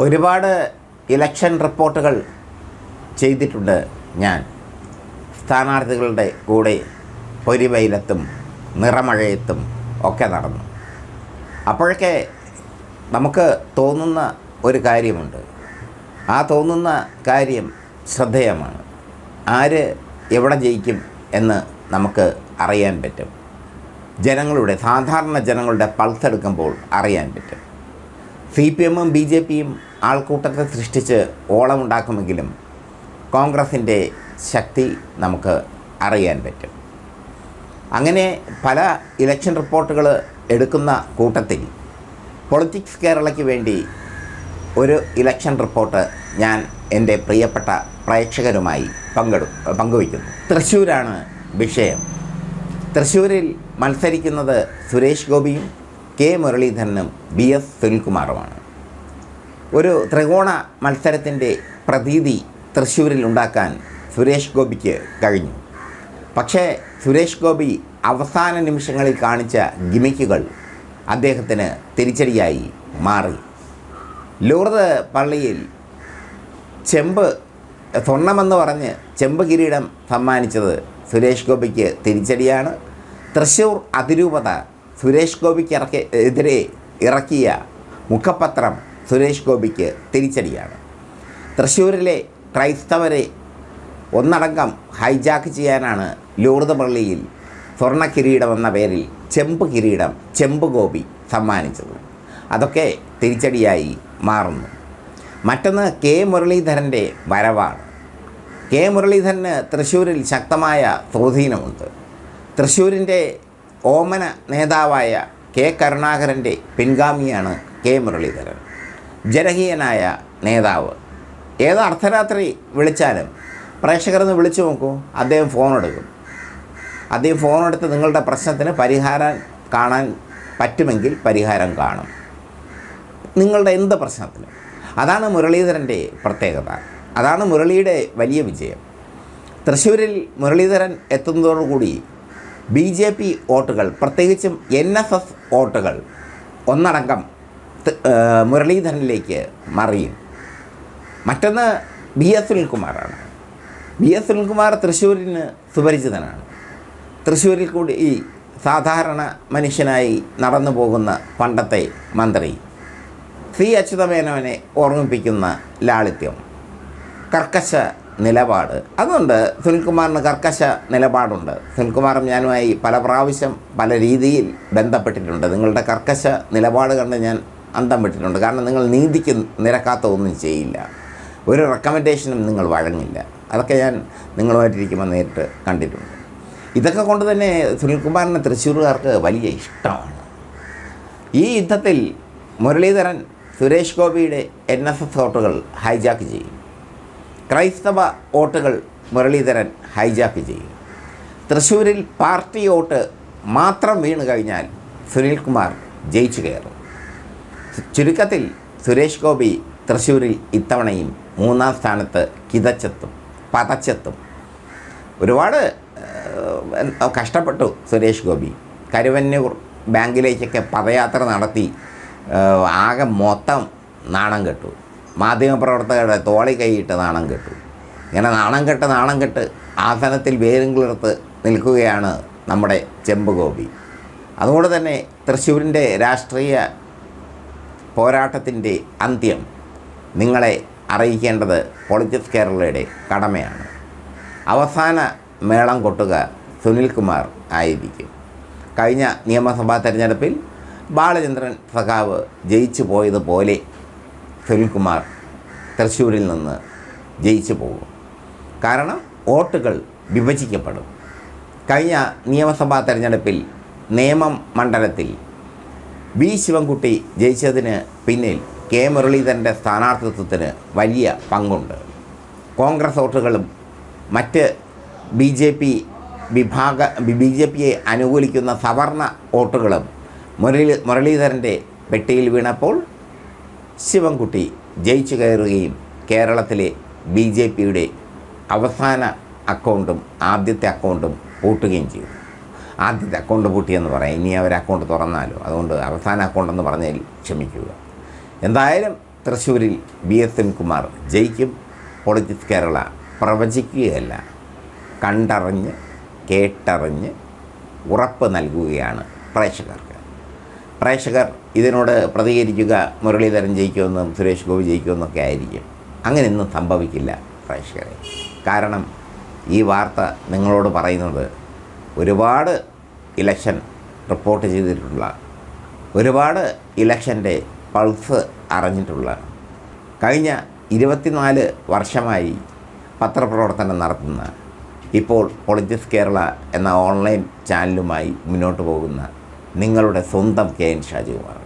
ഒരുപാട് ഇലക്ഷൻ റിപ്പോർട്ടുകൾ ചെയ്തിട്ടുണ്ട് ഞാൻ. സ്ഥാനാർത്ഥികളുടെ കൂടെ പൊരിവെയിലത്തും നിറമഴയത്തും ഒക്കെ നടന്നു. അപ്പോഴൊക്കെ നമുക്ക് തോന്നുന്ന ഒരു കാര്യമുണ്ട്. ആ തോന്നുന്ന കാര്യം ശ്രദ്ധേയമാണ്. ആര് എവിടെ ജയിക്കും എന്ന് നമുക്ക് അറിയാൻ പറ്റും. ജനങ്ങളുടെ സാധാരണ ജനങ്ങളുടെ പൾസ് എടുക്കുമ്പോൾ അറിയാൻ പറ്റും. സി പി എമ്മും ബി ജെ പിയും ആൾക്കൂട്ടത്തെ സൃഷ്ടിച്ച് ഓളമുണ്ടാക്കുമെങ്കിലും കോൺഗ്രസിന്റെ ശക്തി നമുക്ക് അറിയാൻ പറ്റും. അങ്ങനെ പല ഇലക്ഷൻ റിപ്പോർട്ടുകൾ എടുക്കുന്ന കൂട്ടത്തിൽ പൊളിറ്റിക്സ് കേരളയ്ക്ക് വേണ്ടി ഒരു ഇലക്ഷൻ റിപ്പോർട്ട് ഞാൻ എന്റെ പ്രിയപ്പെട്ട പ്രേക്ഷകരുമായി പങ്കെടു പങ്കുവയ്ക്കുന്നു. തൃശ്ശൂരാണ് വിഷയം. തൃശ്ശൂരിൽ മത്സരിക്കുന്നത് സുരേഷ് ഗോപിയും കെ മുരളീധരനും ബി എസ് സുനിൽകുമാറുമാണ്. ഒരു ത്രികോണ മത്സരത്തിന്റെ പ്രതീതി തൃശ്ശൂരിൽ ഉണ്ടാക്കാൻ സുരേഷ് ഗോപിക്ക് കഴിഞ്ഞു. പക്ഷേ സുരേഷ് ഗോപി അവസാന നിമിഷങ്ങളിൽ കാണിച്ച ഗിമിക്കുകൾ അദ്ദേഹത്തിന് തിരിച്ചടിയായി മാറി. ലൂർദ് പള്ളിയിൽ ചെമ്പ് സ്വർണമെന്ന് പറഞ്ഞ് ചെമ്പ് കിരീടം സമ്മാനിച്ചത് സുരേഷ് ഗോപിക്ക് തിരിച്ചടിയാണ്. തൃശ്ശൂർ അതിരൂപത സുരേഷ് ഗോപിക്ക് ഇറക്കി എതിരെ ഇറക്കിയ മുഖപത്രം സുരേഷ് ഗോപിക്ക് തിരിച്ചടിയാണ്. തൃശ്ശൂരിലെ ക്രൈസ്തവരെ ഒന്നടങ്കം ഹൈജാക്ക് ചെയ്യാനാണ് ലൂർദ് പള്ളിയിൽ സ്വർണ കിരീടം എന്ന പേരിൽ ചെമ്പ് കിരീടം ചെമ്പ് ഗോപി സമ്മാനിച്ചത്. അതൊക്കെ തിരിച്ചടിയായി മാറുന്നു. മറ്റൊന്ന് കെ മുരളീധരന്റെ വരവാണ്. കെ മുരളീധരന് തൃശ്ശൂരിൽ ശക്തമായ സ്വാധീനമുണ്ട്. തൃശ്ശൂരിന്റെ ഓമന നേതാവായ കെ കരുണാകരന്റെ പിൻഗാമിയാണ് കെ മുരളീധരൻ. ജനകീയനായ നേതാവ്. ഏത് അർദ്ധരാത്രി വിളിച്ചാലും പ്രേക്ഷകരൊന്ന് വിളിച്ചു നോക്കൂ അദ്ദേഹം ഫോൺ എടുക്കും. അദ്ദേഹം ഫോൺ എടുത്ത് നിങ്ങളുടെ പ്രശ്നത്തിന് പരിഹാരം കാണാൻ പറ്റുമെങ്കിൽ പരിഹാരം കാണും. നിങ്ങളുടെ എന്ത് പ്രശ്നത്തിനും. അതാണ് മുരളീധരന്റെ പ്രത്യേകത. അതാണ് മുരളിയുടെ വലിയ വിജയം. തൃശ്ശൂരിൽ മുരളീധരൻ എത്തുന്നതോടുകൂടി ബി ജെ പി വോട്ടുകൾ പ്രത്യേകിച്ചും എൻ എസ് എസ് വോട്ടുകൾ ഒന്നടങ്കം മുരളീധരനിലേക്ക് മറിയും. മറ്റൊന്ന് ബി എസ് സുനിൽകുമാറാണ്. ബി എസ് സുനിൽകുമാർ തൃശ്ശൂരിന് സുപരിചിതനാണ്. തൃശ്ശൂരിൽ കൂടി ഈ സാധാരണ മനുഷ്യനായി നടന്നു പോകുന്ന പണ്ടത്തെ മന്ത്രി സി അച്യുതമേനോനെ ഓർമ്മിപ്പിക്കുന്ന ലാളിത്യം കർക്കശ നിലപാട്. അതുകൊണ്ട് സുനിൽകുമാറിന് കർക്കശ നിലപാടുണ്ട്. സുനിൽകുമാറും ഞാനുമായി പല പ്രാവശ്യം പല രീതിയിൽ ബന്ധപ്പെട്ടിട്ടുണ്ട്. നിങ്ങളുടെ കർക്കശ നിലപാട് കണ്ട് ഞാൻ അന്തം വിട്ടിട്ടുണ്ട്. കാരണം നിങ്ങൾ നീതിക്ക് നിരക്കാത്ത ഒന്നും ചെയ്യില്ല. ഒരു റെക്കമെൻഡേഷനും നിങ്ങൾ വഴങ്ങില്ല. അതൊക്കെ ഞാൻ നിങ്ങളുമായിട്ടിരിക്കുമ്പോൾ നേരിട്ട് കണ്ടിട്ടുണ്ട്. ഇതൊക്കെ കൊണ്ട് തന്നെ സുനിൽകുമാറിനെ തൃശ്ശൂർകാർക്ക് വലിയ ഇഷ്ടമാണ്. ഈ യുദ്ധത്തിൽ മുരളീധരൻ സുരേഷ് ഗോപിയുടെ എൻ എസ് എസ് വോട്ടുകൾ ഹൈജാക്ക് ചെയ്യും. ക്രൈസ്തവ വോട്ടുകൾ മുരളീധരൻ ഹൈജാക്ക് ചെയ്യും. തൃശ്ശൂരിൽ പാർട്ടി വോട്ട് മാത്രം വീണ് കഴിഞ്ഞാൽ സുനിൽകുമാർ ജയിച്ചു കയറും. ചുരുക്കത്തിൽ സുരേഷ് ഗോപി തൃശ്ശൂരിൽ ഇത്തവണയും മൂന്നാം സ്ഥാനത്ത് കിതച്ചെത്തും പതച്ചെത്തും. ഒരുപാട് കഷ്ടപ്പെട്ടു സുരേഷ് ഗോപി. കരുവന്നൂർ ബാങ്കിലേക്കൊക്കെ പദയാത്ര നടത്തി ആകെ മൊത്തം നാണം കെട്ടു. മാധ്യമപ്രവർത്തകരുടെ തോളി കൈയിട്ട് നാണം കെട്ടു. ഇങ്ങനെ നാണം കെട്ട് നാണം കെട്ട് ആസനത്തിൽ വേരും കിളിർത്ത് നിൽക്കുകയാണ് നമ്മുടെ ചെമ്പ് ഗോപി. അതുകൊണ്ട് തന്നെ തൃശ്ശൂരിന്റെ രാഷ്ട്രീയ പോരാട്ടത്തിന്റെ അന്ത്യം നിങ്ങളെ അറിയിക്കേണ്ടത് പൊളിറ്റിക്സ് കേരളയുടെ കടമയാണ്. അവസാന മേളം കൊട്ടുക സുനിൽകുമാർ ആയിരിക്കും. കഴിഞ്ഞ നിയമസഭാ തെരഞ്ഞെടുപ്പിൽ ബാലചന്ദ്രൻ സഖാവ് ജയിച്ചു പോയതുപോലെ സുനിൽകുമാർ തൃശ്ശൂരിൽ നിന്ന് ജയിച്ചു പോകും. കാരണം വോട്ടുകൾ വിഭജിക്കപ്പെടും. കഴിഞ്ഞ നിയമസഭാ തെരഞ്ഞെടുപ്പിൽ നേമം മണ്ഡലത്തിൽ വി ശിവൻകുട്ടി ജയിച്ചതിന് പിന്നിൽ കെ മുരളീധരന്റെ സ്ഥാനാർത്ഥിത്വത്തിന് വലിയ പങ്കുണ്ട്. കോൺഗ്രസ് വോട്ടുകളും മറ്റ് ബി ജെ പി വിഭാഗ ബി ജെ പിയെ അനുകൂലിക്കുന്ന സവർണ വോട്ടുകളും മുരളി മുരളീധരന്റെ പെട്ടിയിൽ വീണപ്പോൾ ശിവൻകുട്ടി ജയിച്ചു കയറുകയും കേരളത്തിലെ ബി ജെ പിയുടെ അവസാന അക്കൗണ്ടും ആദ്യത്തെ അക്കൗണ്ടും പൂട്ടുകയും ചെയ്തു. ആദ്യത്തെ അക്കൗണ്ട് പൂട്ടിയെന്ന് പറയാം. ഇനി അവർ അക്കൗണ്ട് തുറന്നാലോ. അതുകൊണ്ട് അവസാന അക്കൗണ്ട് എന്ന് പറഞ്ഞതിൽ ക്ഷമിക്കുക. എന്തായാലും തൃശ്ശൂരിൽ ബി എസ് എൻകുമാർ ജയിക്കും. പൊളിറ്റിക്സ് കേരള പ്രവചിക്കുകയല്ല. കണ്ടറിഞ്ഞ് കേട്ടറിഞ്ഞ് ഉറപ്പ് നൽകുകയാണ് പ്രേക്ഷകർക്ക്. പ്രേക്ഷകർ ഇതിനോട് പ്രതികരിക്കുക മുരളീധരൻ ജയിക്കുമെന്നും സുരേഷ് ഗോപി ജയിക്കുമെന്നൊക്കെ ആയിരിക്കും. അങ്ങനെയൊന്നും സംഭവിക്കില്ല പ്രേക്ഷകരെ. കാരണം ഈ വാർത്ത നിങ്ങളോട് പറയുന്നത് ഒരുപാട് ഇലക്ഷൻ റിപ്പോർട്ട് ചെയ്തിട്ടുള്ള ഒരുപാട് ഇലക്ഷന്റെ പൾസ് അറിഞ്ഞിട്ടുള്ള കഴിഞ്ഞ ഇരുപത്തിനാല് വർഷമായി പത്രപ്രവർത്തനം നടത്തുന്ന ഇപ്പോൾ പൊളിറ്റിക്സ് കേരള എന്ന ഓൺലൈൻ ചാനലുമായി മുന്നോട്ട് പോകുന്ന നിങ്ങളുടെ സ്വന്തം കെ എൻ ഷാജികുമാർ.